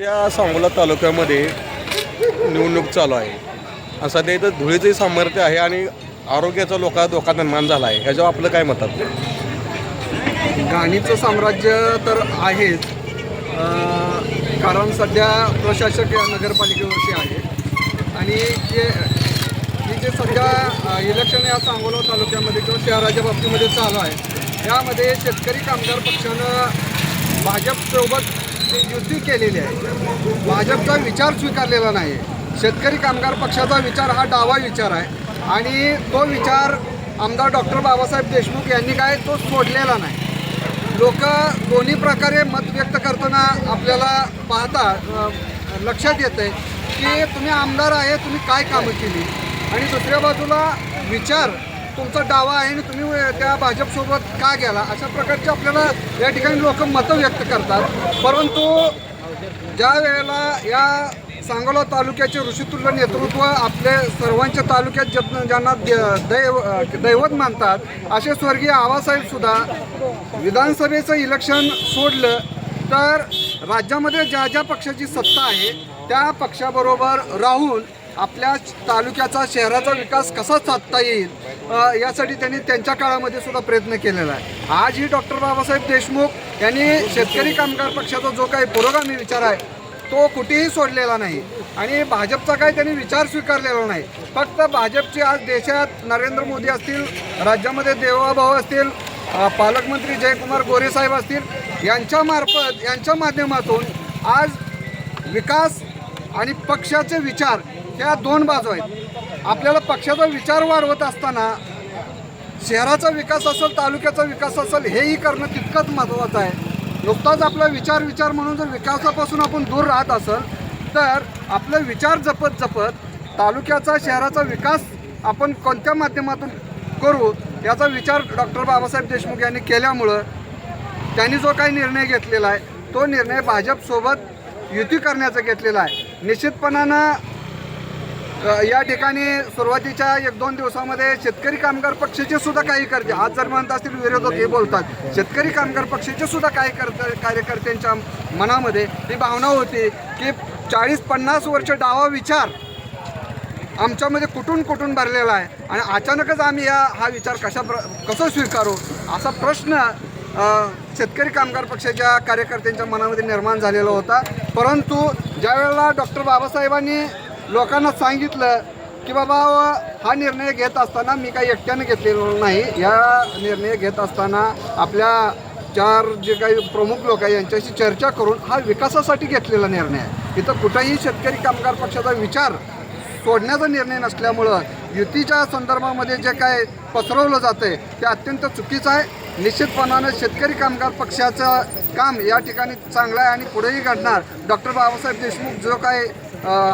या सांगोला तालुक्यामध्ये निवडणूक चालू आहे. सध्या इथं धुळीचंही सामर्थ्य आहे आणि आरोग्याचा लोका धोका निर्माण झाला आहे. ह्याच्यावर आपलं काय मत गाणीचं घाणीचं साम्राज्य तर आहेच कारण सध्या प्रशासक या नगरपालिकेवरती आहे. आणि जे ही जे सध्या इलेक्शन या सांगोला तालुक्यामध्ये किंवा शहराच्या बाबतीमध्ये चालू आहे यामध्ये शेतकरी कामगार पक्षानं भाजपसोबत युती केलेली आहे. भाजपचा विचार स्वीकारलेला नाही. शेतकरी कामगार पक्षाचा विचार हा डावा विचार आहे. आणि तो विचार आमदार डॉक्टर बाबासाहेब देशमुख यांनी काय तो सोडलेला नाही. लोक दोन्ही प्रकारे मत व्यक्त करताना आपल्याला पाहता लक्षात येतं आहे की तुम्ही आमदार आहे तुम्ही काय कामं केली? आणि दुसऱ्या बाजूला विचार तुमचा डावा आहे आणि तुम्ही त्या भाजपसोबत का गेला? अशा प्रकारचे आपल्याला या ठिकाणी लोक मतं व्यक्त करतात. परंतु ज्या वेळेला या सांगोला तालुक्याचे ऋषितुल्य नेतृत्व आपले सर्वांच्या तालुक्यात ज्या- ज्यांना द- दैव दैवत मानतात असे स्वर्गीय आबासाहेब सुद्धा विधानसभेचं इलेक्शन सोडलं तर राज्यामध्ये ज्या ज्या पक्षाची सत्ता आहे त्या पक्षाबरोबर राहून आपल्या तालुक्याचा शहराचा विकास कसा साधता येईल यासाठी त्यांनी त्यांच्या काळामध्ये सुद्धा प्रयत्न केलेला आहे. आजही डॉक्टर बाबासाहेब देशमुख यांनी शेतकरी कामगार पक्षाचा जो काही पुरोगामी विचार आहे तो कुठेही सोडलेला नाही. आणि भाजपचा काही त्यांनी विचार स्वीकारलेला नाही. फक्त भाजपचे आज देशात नरेंद्र मोदी असतील राज्यामध्ये देवाभाऊ असतील पालकमंत्री जयकुमार गोरेसाहेब असतील यांच्या मार्फत यांच्या माध्यमातून आज विकास आणि पक्षाचे विचार ह्या दोन बाजू आहेत. आपल्याला पक्षाचा विचार वाढवत असताना शहराचा विकास असेल तालुक्याचा विकास असेल हेही करणं तितकंच महत्त्वाचं आहे. नुकताच आपला विचार विचार म्हणून जर विकासापासून आपण दूर राहत असेल तर आपलं विचार जपत जपत तालुक्याचा शहराचा विकास आपण कोणत्या माध्यमातून करू याचा विचार डॉक्टर बाबासाहेब देशमुख यांनी केल्यामुळं त्यांनी जो काही निर्णय घेतलेला आहे तो निर्णय भाजपसोबत युती करण्याचा घेतलेला आहे. निश्चितपणानं या ठिकाणी सुरुवातीच्या एक दोन दिवसामध्ये शेतकरी कामगार पक्षाचे सुद्धा काही करते आज जर म्हणत असतील विरोधक हे बोलतात. शेतकरी कामगार पक्षाचे सुद्धा काही करत कार्यकर्त्यांच्या मनामध्ये ही भावना होती की चाळीस पन्नास वर्ष डावा विचार आमच्यामध्ये कुठून कुठून भरलेला आहे? आणि अचानकच आम्ही या हा विचार कशा प्र कसं स्वीकारू? असा प्रश्न शेतकरी कामगार पक्षाच्या कार्यकर्त्यांच्या मनामध्ये निर्माण झालेला होता. परंतु ज्यावेळेला डॉक्टर बाबासाहेबांनी लोकांना सांगितलं की बाबा हा निर्णय घेत असताना मी काही एकट्याने घेतलेला नाही. या निर्णय घेत असताना आपल्या चार जे काही प्रमुख लोक आहे यांच्याशी चर्चा करून हा विकासासाठी घेतलेला निर्णय आहे. इथं कुठंही शेतकरी कामगार पक्षाचा विचार सोडण्याचा निर्णय नसल्यामुळं युतीच्या संदर्भामध्ये जे काय पसरवलं जातं आहे ते अत्यंत चुकीचं आहे. निश्चितपणानं शेतकरी कामगार पक्षाचं काम या ठिकाणी चांगलं आहे आणि पुढेही घडणार. डॉक्टर बाबासाहेब देशमुख जो काय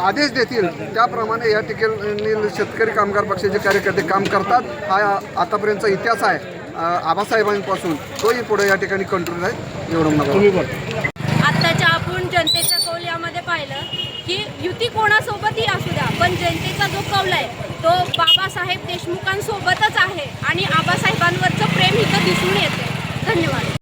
आदेश देतील त्याप्रमाणे या ठिकाणी शेतकरी कामगार पक्षाचे कार्यकर्ते काम करतात. हा आतापर्यंतचा इतिहास आहे आबासाहेबांपासून. तोही पुढे या ठिकाणी कंट्रोल आहे एवढं मला आत्ताच्या आपण जनतेच्या कौल यामध्ये पाहिलं की युती कोणासोबतही असू द्या पण जनतेचा जो कौल आहे तो बाबासाहेब देशमुखांसोबतच आहे आणि आबासाहेबांवरचं प्रेम इथं दिसून येते धन्यवाद.